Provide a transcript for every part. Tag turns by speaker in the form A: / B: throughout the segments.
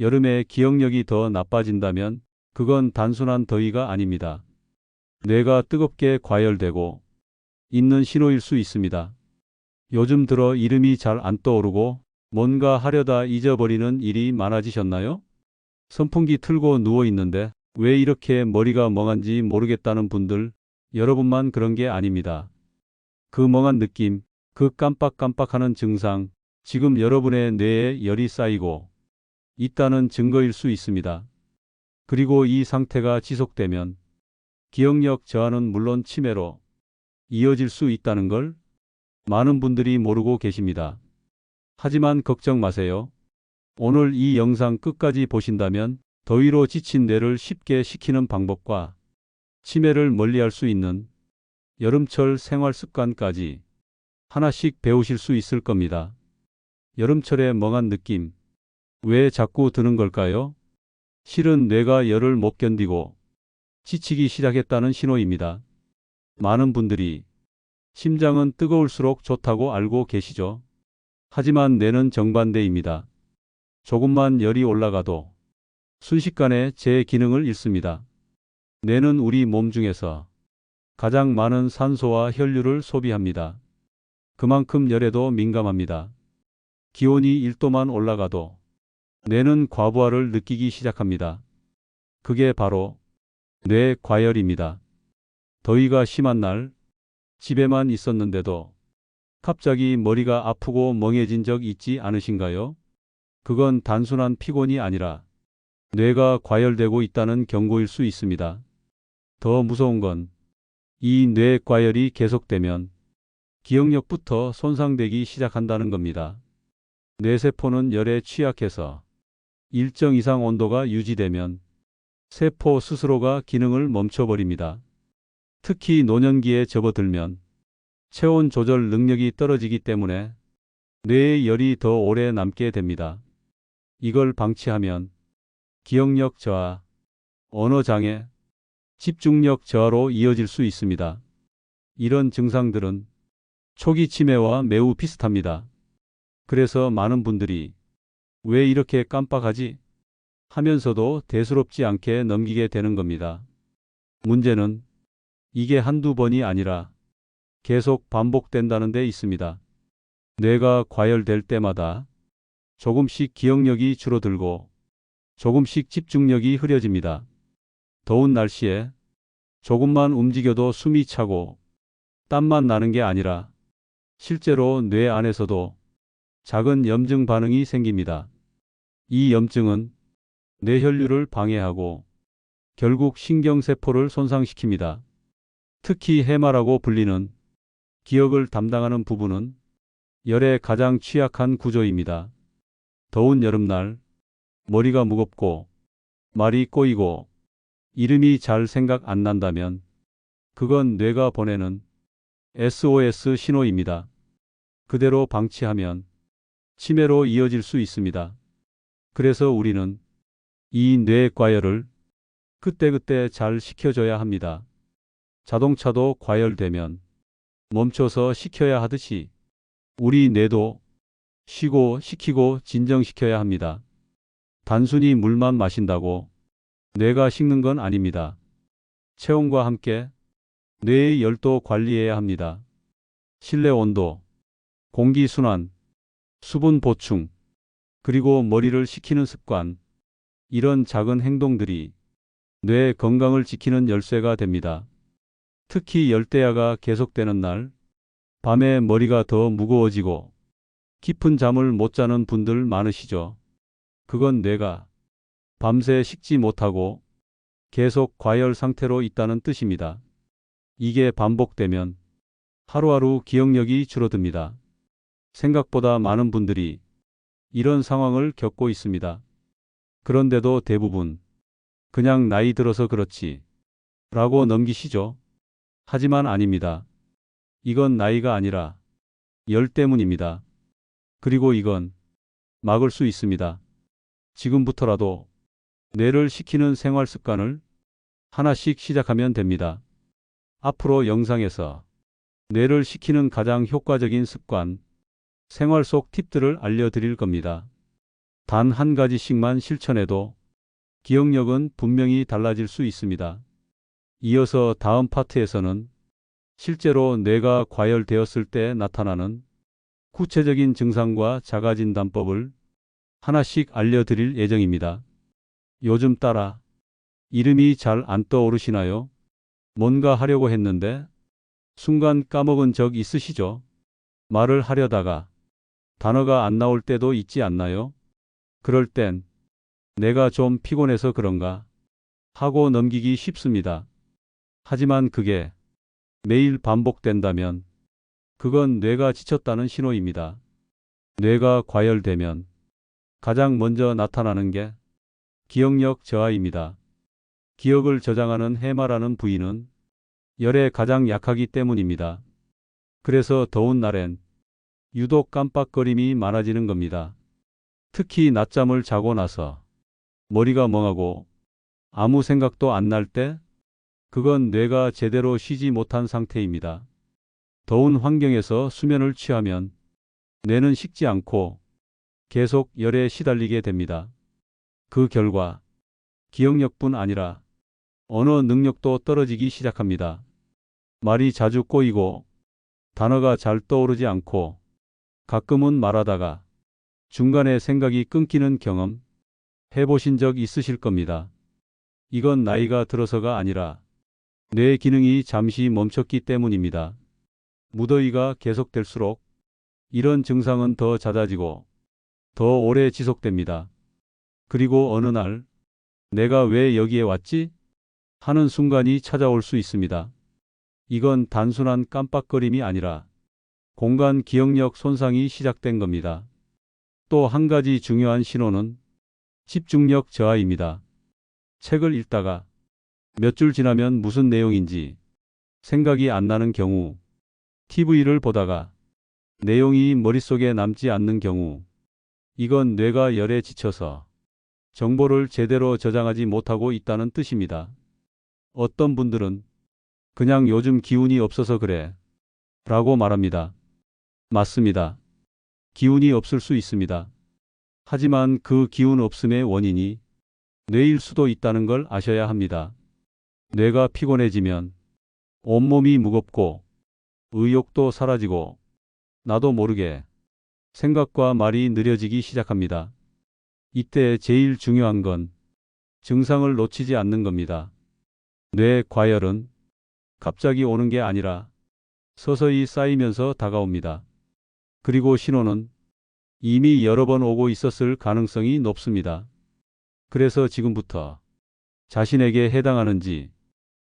A: 여름에 기억력이 더 나빠진다면 그건 단순한 더위가 아닙니다. 뇌가 뜨겁게 과열되고 있는 신호일 수 있습니다. 요즘 들어 이름이 잘 안 떠오르고 뭔가 하려다 잊어버리는 일이 많아지셨나요? 선풍기 틀고 누워 있는데 왜 이렇게 머리가 멍한지 모르겠다는 분들 여러분만 그런 게 아닙니다. 그 멍한 느낌, 그 깜빡깜빡하는 증상, 지금 여러분의 뇌에 열이 쌓이고 있다는 증거일 수 있습니다. 그리고 이 상태가 지속되면 기억력 저하는 물론 치매로 이어질 수 있다는 걸 많은 분들이 모르고 계십니다. 하지만 걱정 마세요. 오늘 이 영상 끝까지 보신다면 더위로 지친 뇌를 쉽게 식히는 방법과 치매를 멀리할 수 있는 여름철 생활 습관까지 하나씩 배우실 수 있을 겁니다. 여름철의 멍한 느낌. 왜 자꾸 드는 걸까요? 실은 뇌가 열을 못 견디고 지치기 시작했다는 신호입니다. 많은 분들이 심장은 뜨거울수록 좋다고 알고 계시죠? 하지만 뇌는 정반대입니다. 조금만 열이 올라가도 순식간에 제 기능을 잃습니다. 뇌는 우리 몸 중에서 가장 많은 산소와 혈류를 소비합니다. 그만큼 열에도 민감합니다. 기온이 1도만 올라가도 뇌는 과부하를 느끼기 시작합니다. 그게 바로 뇌 과열입니다. 더위가 심한 날 집에만 있었는데도 갑자기 머리가 아프고 멍해진 적 있지 않으신가요? 그건 단순한 피곤이 아니라 뇌가 과열되고 있다는 경고일 수 있습니다. 더 무서운 건 이 뇌 과열이 계속되면 기억력부터 손상되기 시작한다는 겁니다. 뇌세포는 열에 취약해서 일정 이상 온도가 유지되면 세포 스스로가 기능을 멈춰버립니다. 특히 노년기에 접어들면 체온 조절 능력이 떨어지기 때문에 뇌의 열이 더 오래 남게 됩니다. 이걸 방치하면 기억력 저하, 언어 장애, 집중력 저하로 이어질 수 있습니다. 이런 증상들은 초기 치매와 매우 비슷합니다. 그래서 많은 분들이 왜 이렇게 깜빡하지? 하면서도 대수롭지 않게 넘기게 되는 겁니다. 문제는 이게 한두 번이 아니라 계속 반복된다는 데 있습니다. 뇌가 과열될 때마다 조금씩 기억력이 줄어들고 조금씩 집중력이 흐려집니다. 더운 날씨에 조금만 움직여도 숨이 차고 땀만 나는 게 아니라 실제로 뇌 안에서도 작은 염증 반응이 생깁니다. 이 염증은 뇌혈류를 방해하고 결국 신경세포를 손상시킵니다. 특히 해마라고 불리는 기억을 담당하는 부분은 열에 가장 취약한 구조입니다. 더운 여름날 머리가 무겁고 말이 꼬이고 이름이 잘 생각 안 난다면 그건 뇌가 보내는 SOS 신호입니다. 그대로 방치하면 치매로 이어질 수 있습니다. 그래서 우리는 이 뇌과열을 그때그때 잘 시켜줘야 합니다. 자동차도 과열되면 멈춰서 시켜야 하듯이 우리 뇌도 쉬고 식히고 진정시켜야 합니다. 단순히 물만 마신다고 뇌가 식는 건 아닙니다. 체온과 함께 뇌의 열도 관리해야 합니다. 실내 온도, 공기 순환, 수분 보충, 그리고 머리를 식히는 습관, 이런 작은 행동들이 뇌 건강을 지키는 열쇠가 됩니다. 특히 열대야가 계속되는 날, 밤에 머리가 더 무거워지고 깊은 잠을 못 자는 분들 많으시죠. 그건 뇌가 밤새 식지 못하고 계속 과열 상태로 있다는 뜻입니다. 이게 반복되면 하루하루 기억력이 줄어듭니다. 생각보다 많은 분들이 이런 상황을 겪고 있습니다. 그런데도 대부분 그냥 나이 들어서 그렇지 라고 넘기시죠. 하지만 아닙니다. 이건 나이가 아니라 열 때문입니다. 그리고 이건 막을 수 있습니다. 지금부터라도 뇌를 식히는 생활 습관을 하나씩 시작하면 됩니다. 앞으로 영상에서 뇌를 식히는 가장 효과적인 습관, 생활 속 팁들을 알려드릴 겁니다. 단 한 가지씩만 실천해도 기억력은 분명히 달라질 수 있습니다. 이어서 다음 파트에서는 실제로 뇌가 과열되었을 때 나타나는 구체적인 증상과 자가진단법을 하나씩 알려드릴 예정입니다. 요즘 따라 이름이 잘 안 떠오르시나요? 뭔가 하려고 했는데 순간 까먹은 적 있으시죠? 말을 하려다가 단어가 안 나올 때도 있지 않나요? 그럴 땐 내가 좀 피곤해서 그런가 하고 넘기기 쉽습니다. 하지만 그게 매일 반복된다면 그건 뇌가 지쳤다는 신호입니다. 뇌가 과열되면 가장 먼저 나타나는 게 기억력 저하입니다. 기억을 저장하는 해마라는 부위는 열에 가장 약하기 때문입니다. 그래서 더운 날엔 유독 깜빡거림이 많아지는 겁니다. 특히 낮잠을 자고 나서 머리가 멍하고 아무 생각도 안 날 때 그건 뇌가 제대로 쉬지 못한 상태입니다. 더운 환경에서 수면을 취하면 뇌는 식지 않고 계속 열에 시달리게 됩니다. 그 결과 기억력뿐 아니라 언어 능력도 떨어지기 시작합니다. 말이 자주 꼬이고 단어가 잘 떠오르지 않고 가끔은 말하다가 중간에 생각이 끊기는 경험 해보신 적 있으실 겁니다. 이건 나이가 들어서가 아니라 뇌 기능이 잠시 멈췄기 때문입니다. 무더위가 계속될수록 이런 증상은 더 잦아지고 더 오래 지속됩니다. 그리고 어느 날 내가 왜 여기에 왔지? 하는 순간이 찾아올 수 있습니다. 이건 단순한 깜빡거림이 아니라 공간 기억력 손상이 시작된 겁니다. 또 한 가지 중요한 신호는 집중력 저하입니다. 책을 읽다가 몇 줄 지나면 무슨 내용인지 생각이 안 나는 경우, TV를 보다가 내용이 머릿속에 남지 않는 경우, 이건 뇌가 열에 지쳐서 정보를 제대로 저장하지 못하고 있다는 뜻입니다. 어떤 분들은 그냥 요즘 기운이 없어서 그래 라고 말합니다. 맞습니다. 기운이 없을 수 있습니다. 하지만 그 기운 없음의 원인이 뇌일 수도 있다는 걸 아셔야 합니다. 뇌가 피곤해지면 온몸이 무겁고 의욕도 사라지고 나도 모르게 생각과 말이 느려지기 시작합니다. 이때 제일 중요한 건 증상을 놓치지 않는 겁니다. 뇌 과열은 갑자기 오는 게 아니라 서서히 쌓이면서 다가옵니다. 그리고 신호는 이미 여러 번 오고 있었을 가능성이 높습니다. 그래서 지금부터 자신에게 해당하는지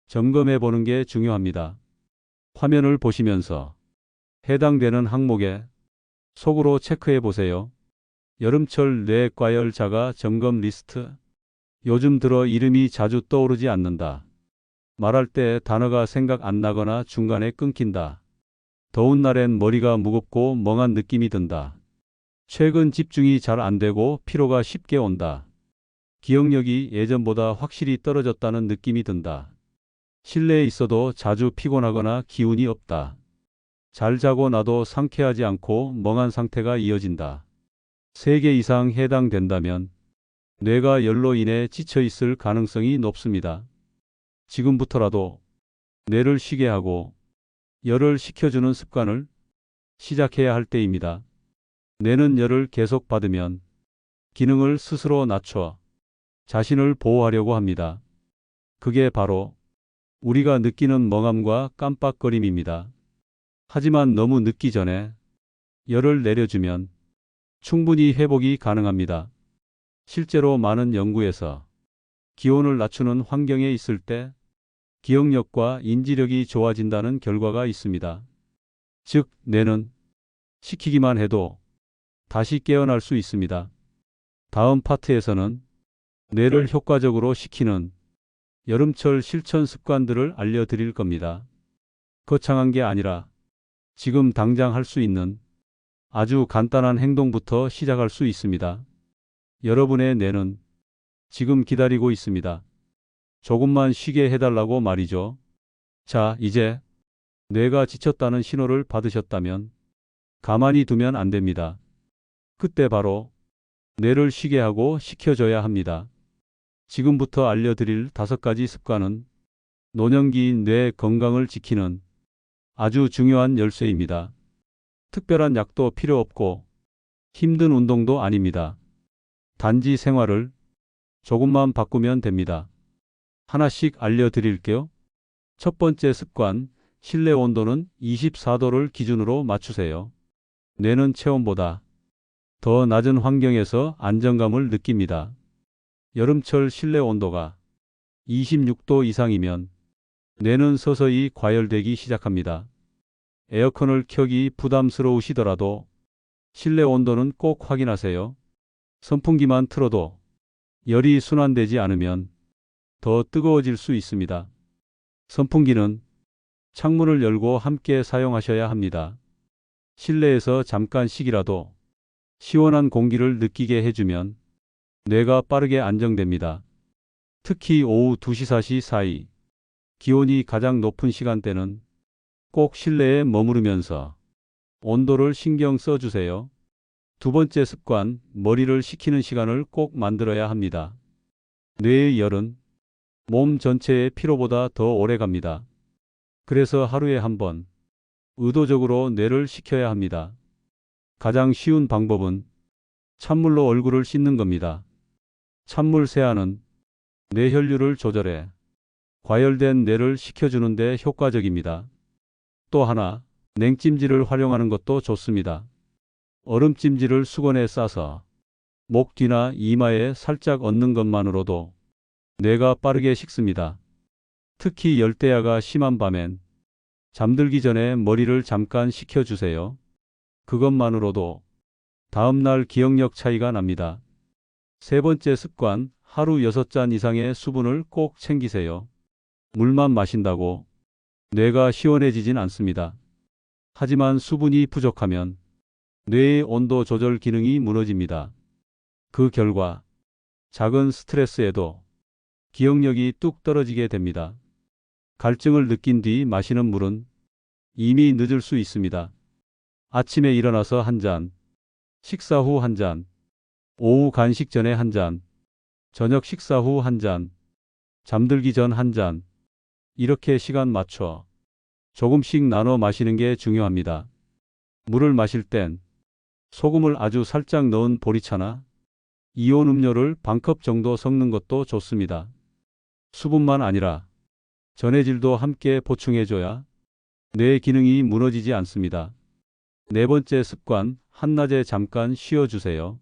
A: 점검해 보는 게 중요합니다. 화면을 보시면서 해당되는 항목에 속으로 체크해 보세요. 여름철 뇌과열 자가 점검 리스트. 요즘 들어 이름이 자주 떠오르지 않는다. 말할 때 단어가 생각 안 나거나 중간에 끊긴다. 더운 날엔 머리가 무겁고 멍한 느낌이 든다. 최근 집중이 잘 안 되고 피로가 쉽게 온다. 기억력이 예전보다 확실히 떨어졌다는 느낌이 든다. 실내에 있어도 자주 피곤하거나 기운이 없다. 잘 자고 나도 상쾌하지 않고 멍한 상태가 이어진다. 3개 이상 해당된다면 뇌가 열로 인해 지쳐 있을 가능성이 높습니다. 지금부터라도 뇌를 쉬게 하고 열을 식혀주는 습관을 시작해야 할 때입니다. 뇌는 열을 계속 받으면 기능을 스스로 낮춰 자신을 보호하려고 합니다. 그게 바로 우리가 느끼는 멍함과 깜빡거림입니다. 하지만 너무 늦기 전에 열을 내려주면 충분히 회복이 가능합니다. 실제로 많은 연구에서 기온을 낮추는 환경에 있을 때 기억력과 인지력이 좋아진다는 결과가 있습니다. 즉, 뇌는 시키기만 해도 다시 깨어날 수 있습니다. 다음 파트에서는 뇌를 효과적으로 식히는 여름철 실천 습관들을 알려드릴 겁니다. 거창한 게 아니라 지금 당장 할 수 있는 아주 간단한 행동부터 시작할 수 있습니다. 여러분의 뇌는 지금 기다리고 있습니다. 조금만 쉬게 해달라고 말이죠. 자, 이제 뇌가 지쳤다는 신호를 받으셨다면 가만히 두면 안 됩니다. 그때 바로 뇌를 쉬게 하고 식혀줘야 합니다. 지금부터 알려드릴 다섯 가지 습관은 노년기인 뇌 건강을 지키는 아주 중요한 열쇠입니다. 특별한 약도 필요 없고 힘든 운동도 아닙니다. 단지 생활을 조금만 바꾸면 됩니다. 하나씩 알려드릴게요. 첫 번째 습관, 실내 온도는 24도를 기준으로 맞추세요. 뇌는 체온보다 더 낮은 환경에서 안정감을 느낍니다. 여름철 실내 온도가 26도 이상이면 뇌는 서서히 과열되기 시작합니다. 에어컨을 켜기 부담스러우시더라도 실내 온도는 꼭 확인하세요. 선풍기만 틀어도 열이 순환되지 않으면 더 뜨거워질 수 있습니다. 선풍기는 창문을 열고 함께 사용하셔야 합니다. 실내에서 잠깐씩이라도 시원한 공기를 느끼게 해주면 뇌가 빠르게 안정됩니다. 특히 오후 2시 4시 사이 기온이 가장 높은 시간대는 꼭 실내에 머무르면서 온도를 신경 써주세요. 두 번째 습관, 머리를 식히는 시간을 꼭 만들어야 합니다. 뇌의 열은 몸 전체의 피로보다 더 오래 갑니다. 그래서 하루에 한 번 의도적으로 뇌를 식혀야 합니다. 가장 쉬운 방법은 찬물로 얼굴을 씻는 겁니다. 찬물 세안은 뇌혈류를 조절해 과열된 뇌를 식혀주는데 효과적입니다. 또 하나, 냉찜질을 활용하는 것도 좋습니다. 얼음찜질을 수건에 싸서 목 뒤나 이마에 살짝 얹는 것만으로도 뇌가 빠르게 식습니다. 특히 열대야가 심한 밤엔 잠들기 전에 머리를 잠깐 식혀주세요. 그것만으로도 다음날 기억력 차이가 납니다. 세 번째 습관, 하루 6잔 이상의 수분을 꼭 챙기세요. 물만 마신다고 뇌가 시원해지진 않습니다. 하지만 수분이 부족하면 뇌의 온도 조절 기능이 무너집니다. 그 결과 작은 스트레스에도 기억력이 뚝 떨어지게 됩니다. 갈증을 느낀 뒤 마시는 물은 이미 늦을 수 있습니다. 아침에 일어나서 한 잔, 식사 후 한 잔, 오후 간식 전에 한 잔, 저녁 식사 후 한 잔, 잠들기 전 한 잔, 이렇게 시간 맞춰 조금씩 나눠 마시는 게 중요합니다. 물을 마실 땐 소금을 아주 살짝 넣은 보리차나 이온 음료를 반컵 정도 섞는 것도 좋습니다. 수분만 아니라 전해질도 함께 보충해줘야 뇌 기능이 무너지지 않습니다. 네 번째 습관, 한낮에 잠깐 쉬어주세요.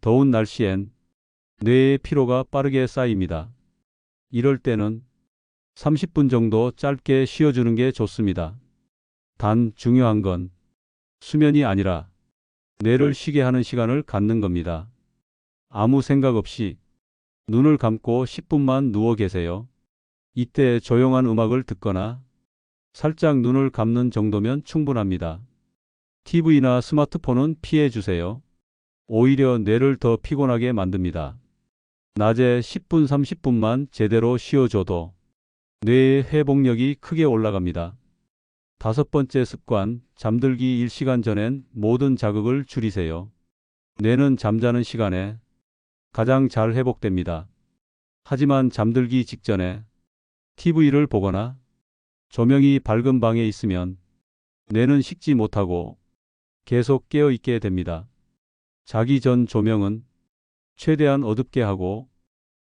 A: 더운 날씨엔 뇌의 피로가 빠르게 쌓입니다. 이럴 때는 30분 정도 짧게 쉬어주는 게 좋습니다. 단 중요한 건 수면이 아니라 뇌를 쉬게 하는 시간을 갖는 겁니다. 아무 생각 없이 눈을 감고 10분만 누워 계세요. 이때 조용한 음악을 듣거나 살짝 눈을 감는 정도면 충분합니다. TV나 스마트폰은 피해 주세요. 오히려 뇌를 더 피곤하게 만듭니다. 낮에 10분 30분만 제대로 쉬어줘도 뇌의 회복력이 크게 올라갑니다. 다섯 번째 습관, 잠들기 1시간 전엔 모든 자극을 줄이세요. 뇌는 잠자는 시간에 가장 잘 회복됩니다. 하지만 잠들기 직전에 TV를 보거나 조명이 밝은 방에 있으면 뇌는 식지 못하고 계속 깨어 있게 됩니다. 자기 전 조명은 최대한 어둡게 하고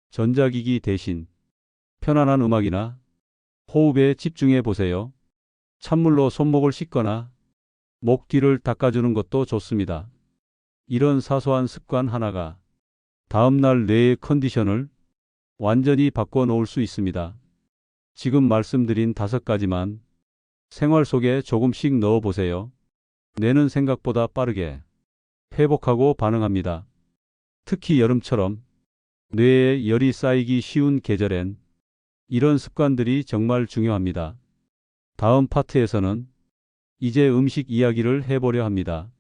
A: 전자기기 대신 편안한 음악이나 호흡에 집중해 보세요. 찬물로 손목을 씻거나 목 뒤를 닦아주는 것도 좋습니다. 이런 사소한 습관 하나가 다음 날 뇌의 컨디션을 완전히 바꿔 놓을 수 있습니다. 지금 말씀드린 다섯 가지만 생활 속에 조금씩 넣어 보세요. 뇌는 생각보다 빠르게 회복하고 반응합니다. 특히 여름처럼 뇌에 열이 쌓이기 쉬운 계절엔 이런 습관들이 정말 중요합니다. 다음 파트에서는 이제 음식 이야기를 해보려 합니다.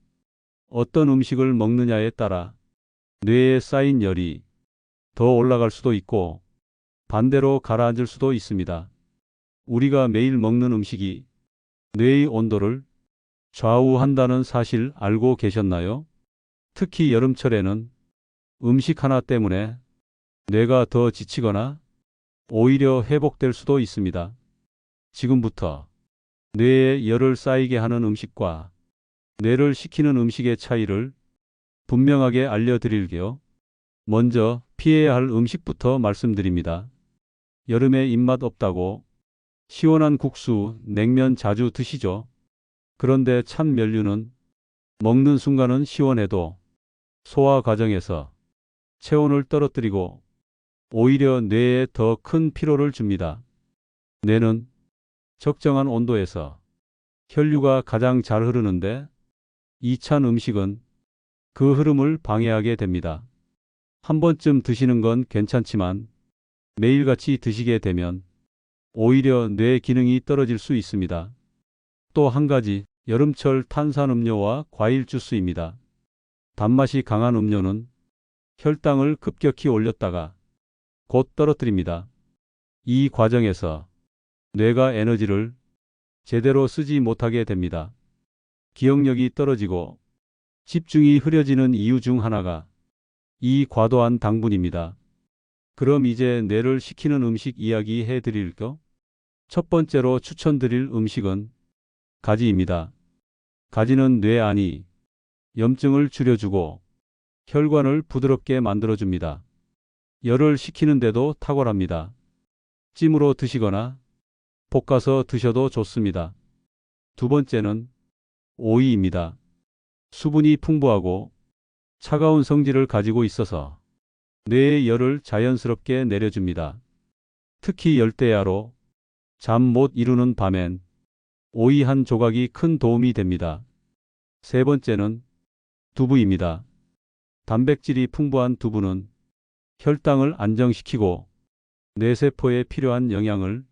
A: 어떤 음식을 먹느냐에 따라 뇌에 쌓인 열이 더 올라갈 수도 있고 반대로 가라앉을 수도 있습니다. 우리가 매일 먹는 음식이 뇌의 온도를 좌우한다는 사실 알고 계셨나요? 특히 여름철에는 음식 하나 때문에 뇌가 더 지치거나 오히려 회복될 수도 있습니다. 지금부터 뇌에 열을 쌓이게 하는 음식과 뇌를 식히는 음식의 차이를 분명하게 알려드릴게요. 먼저 피해야 할 음식부터 말씀드립니다. 여름에 입맛 없다고 시원한 국수, 냉면 자주 드시죠? 그런데 찬 면류는 먹는 순간은 시원해도 소화 과정에서 체온을 떨어뜨리고 오히려 뇌에 더 큰 피로를 줍니다. 뇌는 적정한 온도에서 혈류가 가장 잘 흐르는데 이찬 음식은 그 흐름을 방해하게 됩니다. 한 번쯤 드시는 건 괜찮지만 매일같이 드시게 되면 오히려 뇌 기능이 떨어질 수 있습니다. 또 한 가지 여름철 탄산음료와 과일 주스입니다. 단맛이 강한 음료는 혈당을 급격히 올렸다가 곧 떨어뜨립니다. 이 과정에서 뇌가 에너지를 제대로 쓰지 못하게 됩니다. 기억력이 떨어지고 집중이 흐려지는 이유 중 하나가 이 과도한 당분입니다. 그럼 이제 뇌를 식히는 음식 이야기 해 드릴까? 첫 번째로 추천드릴 음식은 가지입니다. 가지는 뇌 안이 염증을 줄여주고 혈관을 부드럽게 만들어줍니다. 열을 식히는데도 탁월합니다. 찜으로 드시거나 볶아서 드셔도 좋습니다. 두 번째는 오이입니다. 수분이 풍부하고 차가운 성질을 가지고 있어서 뇌의 열을 자연스럽게 내려줍니다. 특히 열대야로 잠 못 이루는 밤엔 오이 한 조각이 큰 도움이 됩니다. 세 번째는 두부입니다. 단백질이 풍부한 두부는 혈당을 안정시키고 뇌세포에 필요한 영양을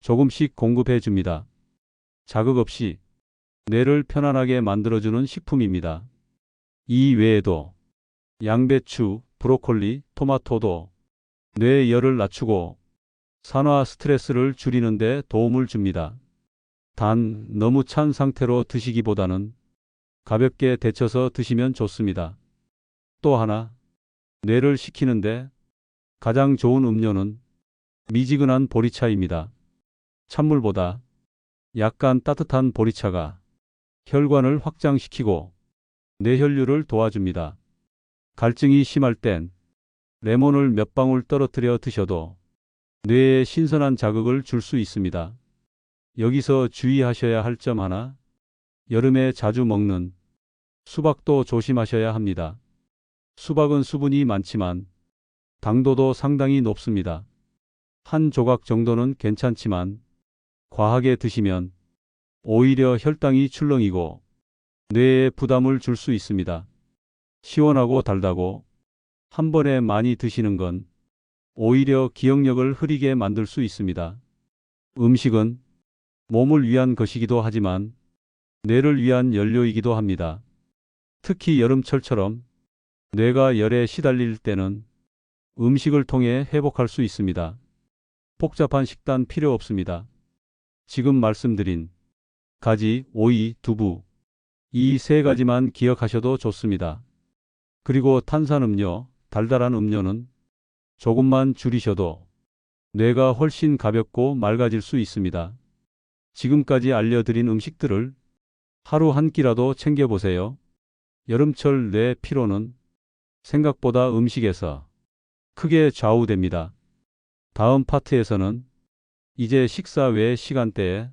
A: 조금씩 공급해 줍니다. 자극 없이 뇌를 편안하게 만들어주는 식품입니다. 이 외에도 양배추, 브로콜리, 토마토도 뇌 열을 낮추고 산화 스트레스를 줄이는 데 도움을 줍니다. 단 너무 찬 상태로 드시기보다는 가볍게 데쳐서 드시면 좋습니다. 또 하나, 뇌를 식히는데 가장 좋은 음료는 미지근한 보리차입니다. 찬물보다 약간 따뜻한 보리차가 혈관을 확장시키고 뇌혈류를 도와줍니다. 갈증이 심할 땐 레몬을 몇 방울 떨어뜨려 드셔도 뇌에 신선한 자극을 줄 수 있습니다. 여기서 주의하셔야 할 점 하나, 여름에 자주 먹는 수박도 조심하셔야 합니다. 수박은 수분이 많지만 당도도 상당히 높습니다. 한 조각 정도는 괜찮지만 과하게 드시면 오히려 혈당이 출렁이고 뇌에 부담을 줄 수 있습니다. 시원하고 달다고 한 번에 많이 드시는 건 오히려 기억력을 흐리게 만들 수 있습니다. 음식은 몸을 위한 것이기도 하지만 뇌를 위한 연료이기도 합니다. 특히 여름철처럼 뇌가 열에 시달릴 때는 음식을 통해 회복할 수 있습니다. 복잡한 식단 필요 없습니다. 지금 말씀드린 가지, 오이, 두부 이 세 가지만 기억하셔도 좋습니다. 그리고 탄산음료, 달달한 음료는 조금만 줄이셔도 뇌가 훨씬 가볍고 맑아질 수 있습니다. 지금까지 알려드린 음식들을 하루 한 끼라도 챙겨보세요. 여름철 뇌 피로는 생각보다 음식에서 크게 좌우됩니다. 다음 파트에서는 이제 식사 외 시간대에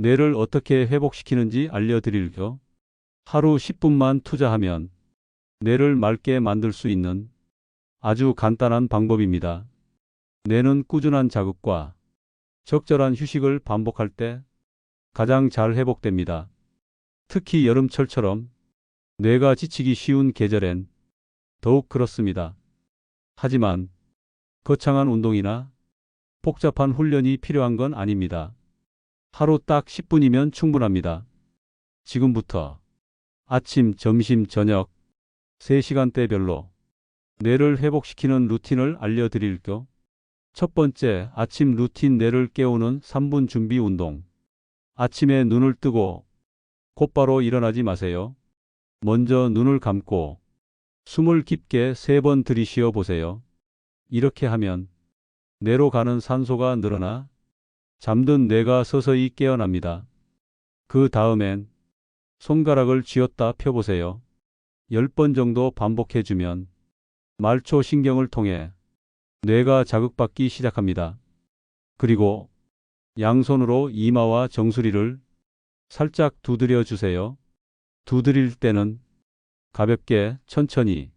A: 뇌를 어떻게 회복시키는지 알려드릴게요. 하루 10분만 투자하면 뇌를 맑게 만들 수 있는 아주 간단한 방법입니다. 뇌는 꾸준한 자극과 적절한 휴식을 반복할 때 가장 잘 회복됩니다. 특히 여름철처럼 뇌가 지치기 쉬운 계절엔 더욱 그렇습니다. 하지만 거창한 운동이나 복잡한 훈련이 필요한 건 아닙니다. 하루 딱 10분이면 충분합니다. 지금부터 아침, 점심, 저녁 3시간대별로 뇌를 회복시키는 루틴을 알려드릴게요. 첫 번째, 아침 루틴 뇌를 깨우는 3분 준비 운동. 아침에 눈을 뜨고 곧바로 일어나지 마세요. 먼저 눈을 감고 숨을 깊게 세번 들이쉬어 보세요. 이렇게 하면 뇌로 가는 산소가 늘어나 잠든 뇌가 서서히 깨어납니다. 그 다음엔 손가락을 쥐었다 펴보세요. 10번 정도 반복해주면 말초 신경을 통해 뇌가 자극받기 시작합니다. 그리고 양손으로 이마와 정수리를 살짝 두드려 주세요. 두드릴 때는 가볍게 천천히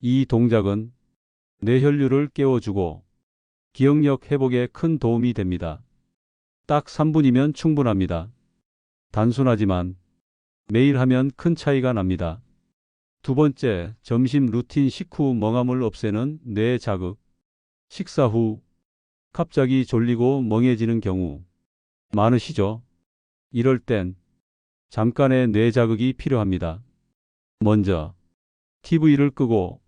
A: 이 동작은 뇌혈류를 깨워주고 기억력 회복에 큰 도움이 됩니다. 딱 3분이면 충분합니다. 단순하지만 매일 하면 큰 차이가 납니다. 두 번째, 점심 루틴 식후 멍함을 없애는 뇌 자극. 식사 후 갑자기 졸리고 멍해지는 경우 많으시죠? 이럴 땐 잠깐의 뇌 자극이 필요합니다. 먼저 TV를 끄고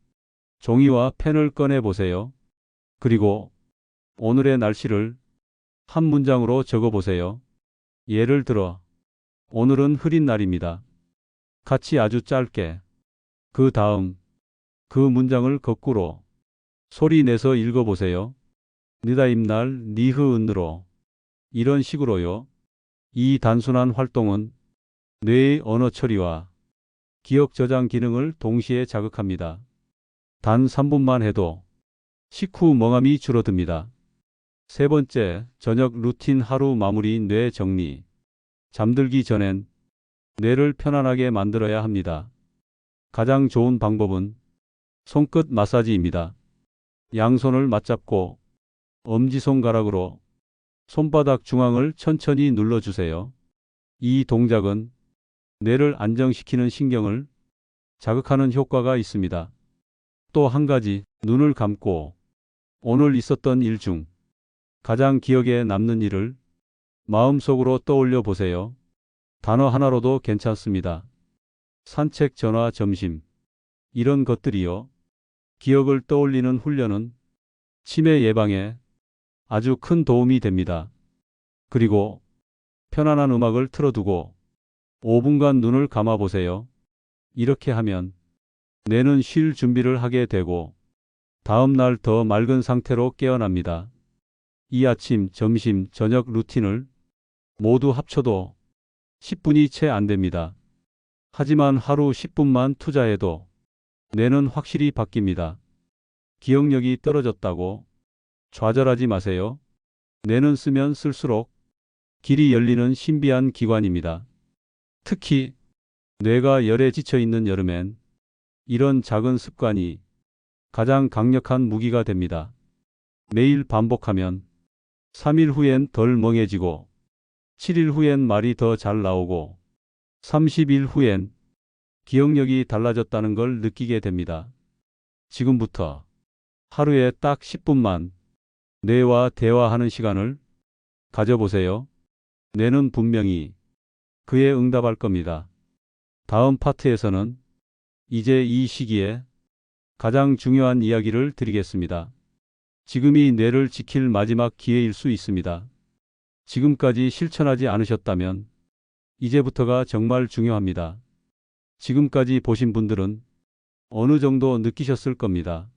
A: 종이와 펜을 꺼내 보세요. 그리고 오늘의 날씨를 한 문장으로 적어 보세요. 예를 들어, 오늘은 흐린 날입니다. 같이 아주 짧게. 그 다음, 그 문장을 거꾸로 소리 내서 읽어 보세요. 느다임날 니흐은으로. 이런 식으로요. 이 단순한 활동은 뇌의 언어 처리와 기억 저장 기능을 동시에 자극합니다. 단 3분만 해도 식후 멍함이 줄어듭니다. 세 번째, 저녁 루틴 하루 마무리 뇌 정리. 잠들기 전엔 뇌를 편안하게 만들어야 합니다. 가장 좋은 방법은 손끝 마사지입니다. 양손을 맞잡고 엄지손가락으로 손바닥 중앙을 천천히 눌러주세요. 이 동작은 뇌를 안정시키는 신경을 자극하는 효과가 있습니다. 또 한 가지, 눈을 감고 오늘 있었던 일 중 가장 기억에 남는 일을 마음속으로 떠올려 보세요. 단어 하나로도 괜찮습니다. 산책, 전화, 점심. 이런 것들이요. 기억을 떠올리는 훈련은 치매 예방에 아주 큰 도움이 됩니다. 그리고 편안한 음악을 틀어두고 5분간 눈을 감아 보세요. 이렇게 하면 뇌는 쉴 준비를 하게 되고 다음 날 더 맑은 상태로 깨어납니다. 이 아침, 점심, 저녁 루틴을 모두 합쳐도 10분이 채 안 됩니다. 하지만 하루 10분만 투자해도 뇌는 확실히 바뀝니다. 기억력이 떨어졌다고 좌절하지 마세요. 뇌는 쓰면 쓸수록 길이 열리는 신비한 기관입니다. 특히 뇌가 열에 지쳐 있는 여름엔 이런 작은 습관이 가장 강력한 무기가 됩니다. 매일 반복하면 3일 후엔 덜 멍해지고 7일 후엔 말이 더 잘 나오고 30일 후엔 기억력이 달라졌다는 걸 느끼게 됩니다. 지금부터 하루에 딱 10분만 뇌와 대화하는 시간을 가져보세요. 뇌는 분명히 그에 응답할 겁니다. 다음 파트에서는 이제 이 시기에 가장 중요한 이야기를 드리겠습니다. 지금이 뇌를 지킬 마지막 기회일 수 있습니다. 지금까지 실천하지 않으셨다면 이제부터가 정말 중요합니다. 지금까지 보신 분들은 어느 정도 느끼셨을 겁니다.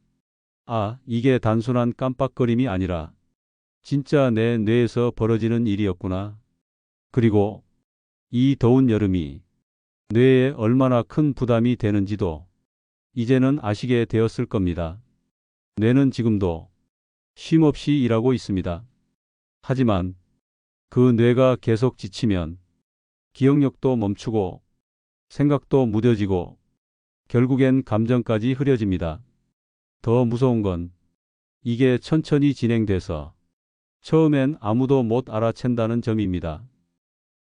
A: 아, 이게 단순한 깜빡거림이 아니라 진짜 내 뇌에서 벌어지는 일이었구나. 그리고 이 더운 여름이 뇌에 얼마나 큰 부담이 되는지도 이제는 아시게 되었을 겁니다. 뇌는 지금도 쉼없이 일하고 있습니다. 하지만 그 뇌가 계속 지치면 기억력도 멈추고 생각도 무뎌지고 결국엔 감정까지 흐려집니다. 더 무서운 건 이게 천천히 진행돼서 처음엔 아무도 못 알아챈다는 점입니다.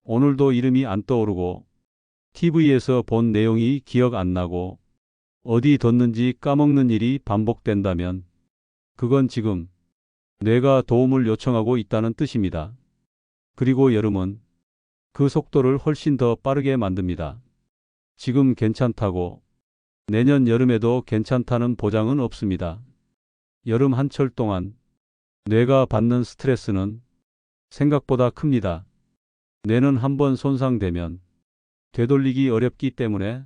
A: 오늘도 이름이 안 떠오르고 TV에서 본 내용이 기억 안 나고 어디 뒀는지 까먹는 일이 반복된다면 그건 지금 뇌가 도움을 요청하고 있다는 뜻입니다. 그리고 여름은 그 속도를 훨씬 더 빠르게 만듭니다. 지금 괜찮다고 내년 여름에도 괜찮다는 보장은 없습니다. 여름 한철 동안 뇌가 받는 스트레스는 생각보다 큽니다. 뇌는 한번 손상되면 되돌리기 어렵기 때문에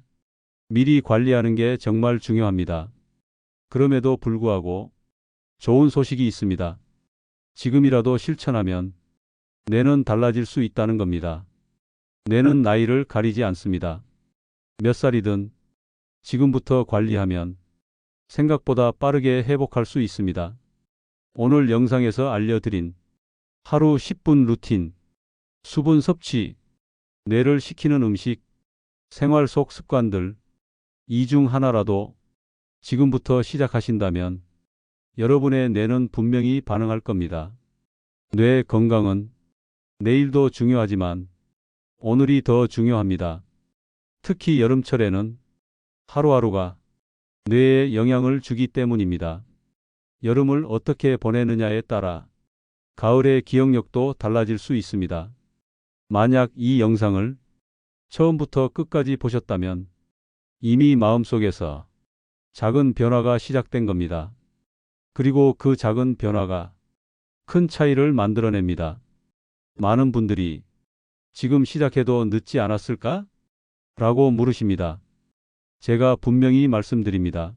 A: 미리 관리하는 게 정말 중요합니다. 그럼에도 불구하고 좋은 소식이 있습니다. 지금이라도 실천하면 뇌는 달라질 수 있다는 겁니다. 뇌는 나이를 가리지 않습니다. 몇 살이든 지금부터 관리하면 생각보다 빠르게 회복할 수 있습니다. 오늘 영상에서 알려드린 하루 10분 루틴, 수분 섭취, 뇌를 식히는 음식, 생활 속 습관들, 이 중 하나라도 지금부터 시작하신다면 여러분의 뇌는 분명히 반응할 겁니다. 뇌 건강은 내일도 중요하지만 오늘이 더 중요합니다. 특히 여름철에는 하루하루가 뇌에 영향을 주기 때문입니다. 여름을 어떻게 보내느냐에 따라 가을의 기억력도 달라질 수 있습니다. 만약 이 영상을 처음부터 끝까지 보셨다면 이미 마음속에서 작은 변화가 시작된 겁니다. 그리고 그 작은 변화가 큰 차이를 만들어냅니다. 많은 분들이 지금 시작해도 늦지 않았을까? 라고 물으십니다. 제가 분명히 말씀드립니다.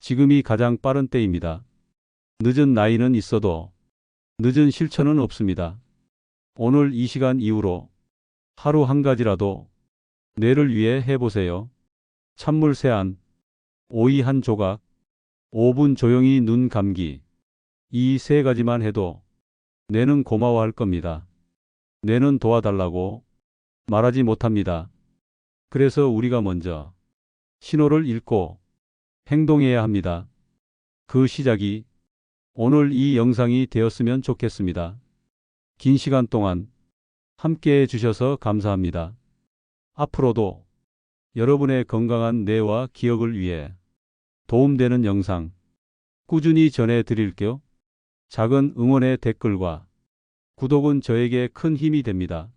A: 지금이 가장 빠른 때입니다. 늦은 나이는 있어도 늦은 실천은 없습니다. 오늘 이 시간 이후로 하루 한 가지라도 뇌를 위해 해보세요. 찬물 세 안, 오이 한 조각, 5분 조용히 눈 감기. 이 세 가지만 해도 뇌는 고마워할 겁니다. 뇌는 도와달라고 말하지 못합니다. 그래서 우리가 먼저 신호를 읽고 행동해야 합니다. 그 시작이 오늘 이 영상이 되었으면 좋겠습니다. 긴 시간 동안 함께 해주셔서 감사합니다. 앞으로도 여러분의 건강한 뇌와 기억을 위해 도움되는 영상 꾸준히 전해드릴게요. 작은 응원의 댓글과 구독은 저에게 큰 힘이 됩니다.